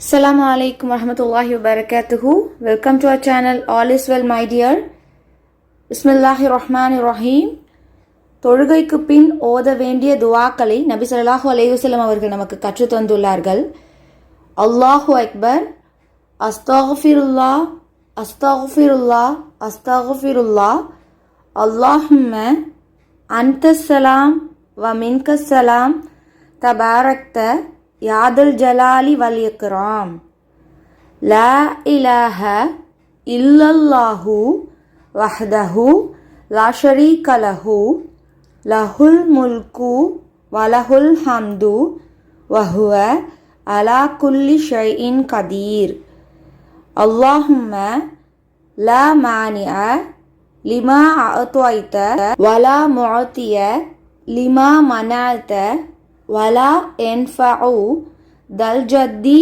அஸ்லாம் வலைக்கம் வரமத்துல்லாஹி வபரகாத்துஹு welcome to our channel all is well my dear இஸ்மில்லாஹி ரஹ்மான் ரஹீம் தொழுகைக்கு பின் ஓத வேண்டிய துவாக்களை நபி சொல்லாஹு அலைஹி அவர்கள் நமக்கு கற்று தந்துள்ளார்கள். அல்லாஹு அக்பர். அஸ்தஃபிருல்லா அஸ்தஃபிருல்லா அஸ்தஃபிருல்லா அல்லாஹும்ம அன்தசலாம் வ மின்கசலாம் தபாரக்த யாதுல் ஜலாலி வல் இக்ராம். லா இலாஹ இல்லல்லாஹு வஹ்தஹு லா ஷரீக லஹு. லஹுல் முல்கு வலஹுல் ஹம்து வஹுவ அலா குல்லி ஷைஇன் கதீர். அல்லாஹும்ம லா மானிய லிமா அஅத்வைத வலா முஅத்திய லிமா மனஅத வலா என்ஃபஉ தல் ஜத்தி